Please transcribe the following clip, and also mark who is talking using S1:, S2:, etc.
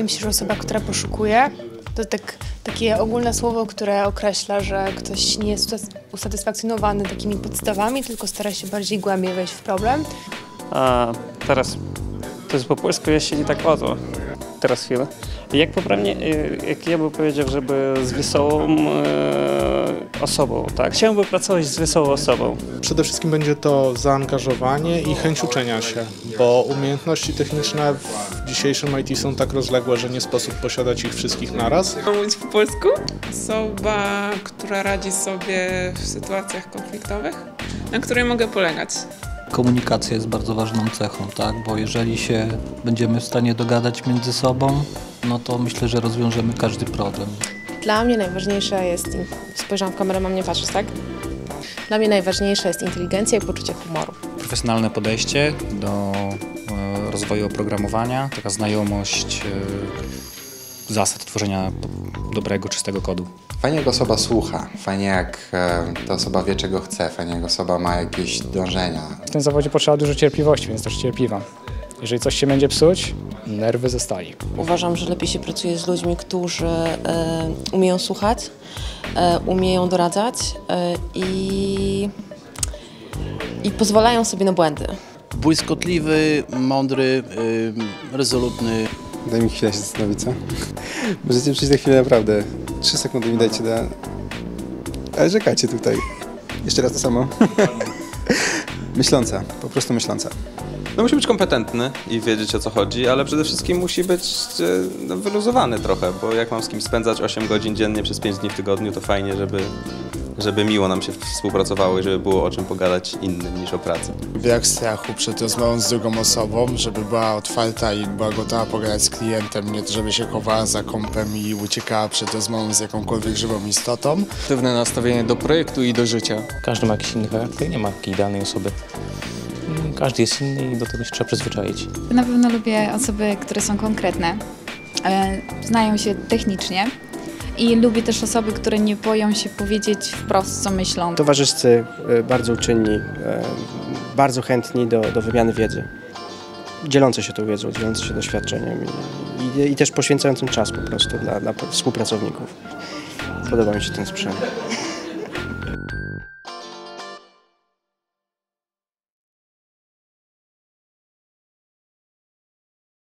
S1: wydaje mi się, że osoba, która poszukuje, to tak, takie ogólne słowo, które określa, że ktoś nie jest usat- usatysfakcjonowany takimi podstawami, tylko stara się bardziej głębiej wejść w problem.
S2: A teraz to jest po polsku, jeśli tak oto. Teraz chwilę. Jak poprawnie, y, jak ja bym powiedział, żeby z wesołą e, osobą, tak? Chciałbym pracować z wesołą osobą.
S3: Przede wszystkim będzie to zaangażowanie i chęć uczenia się, bo umiejętności techniczne w dzisiejszym IT są tak rozległe, że nie sposób posiadać ich wszystkich naraz.
S4: Mam mówić po polsku?
S5: Osoba, która radzi sobie w sytuacjach konfliktowych, na której mogę polegać.
S6: Komunikacja jest bardzo ważną cechą, tak? Bo jeżeli się będziemy w stanie dogadać między sobą, no to myślę, że rozwiążemy każdy problem.
S7: Dla mnie najważniejsze jest, spojrzałam w kamerę, mam nie patrzeć, tak? Dla mnie najważniejsza jest inteligencja i poczucie humoru.
S8: profesjonalne podejście do e, rozwoju oprogramowania, taka znajomość e, zasad tworzenia do- dobrego, czystego kodu.
S9: Fajnie jak osoba słucha, fajnie jak e, ta osoba wie czego chce, fajnie jak osoba ma jakieś dążenia.
S10: W tym zawodzie potrzeba dużo cierpliwości, więc też cierpliwa. Jeżeli coś się będzie psuć, nerwy zostali.
S11: Uważam, że lepiej się pracuje z ludźmi, którzy e, umieją słuchać, e, umieją doradzać e, i, i pozwalają sobie na błędy.
S12: Błyskotliwy, mądry, y, rezolutny.
S13: Daj mi chwilę się zastanowić, co? Możecie przyjść za chwilę naprawdę. Trzy sekundy mi dajcie na... Ale czekajcie tutaj. Jeszcze raz to samo. myśląca, po prostu myśląca.
S14: No musi być kompetentny i wiedzieć o co chodzi, ale przede wszystkim musi być e, no, wyluzowany trochę, bo jak mam z kimś spędzać 8 godzin dziennie przez 5 dni w tygodniu, to fajnie, żeby, żeby miło nam się współpracowało i żeby było o czym pogadać innym niż o pracy.
S15: Brak strachu przed rozmową z drugą osobą, żeby była otwarta i była gotowa pogadać z klientem, nie to żeby się chowała za kąpem i uciekała przed rozmową z jakąkolwiek żywą istotą.
S16: Pewne nastawienie do projektu i do życia.
S17: Każdy ma jakiś inny charakter, nie ma takiej idealnej osoby. Mm, Każdy jest inny i do tego się trzeba przyzwyczaić.
S18: Na pewno lubię osoby, które są konkretne, e, znają się technicznie i lubię też osoby, które nie boją się powiedzieć wprost, co myślą.
S19: Towarzyscy e, bardzo uczynni, e, bardzo chętni do, do wymiany wiedzy. Dzielące się tą wiedzą, dzielące się doświadczeniem i, i, i też poświęcającym czas po prostu dla, dla współpracowników. Podoba mi się ten sprzęt.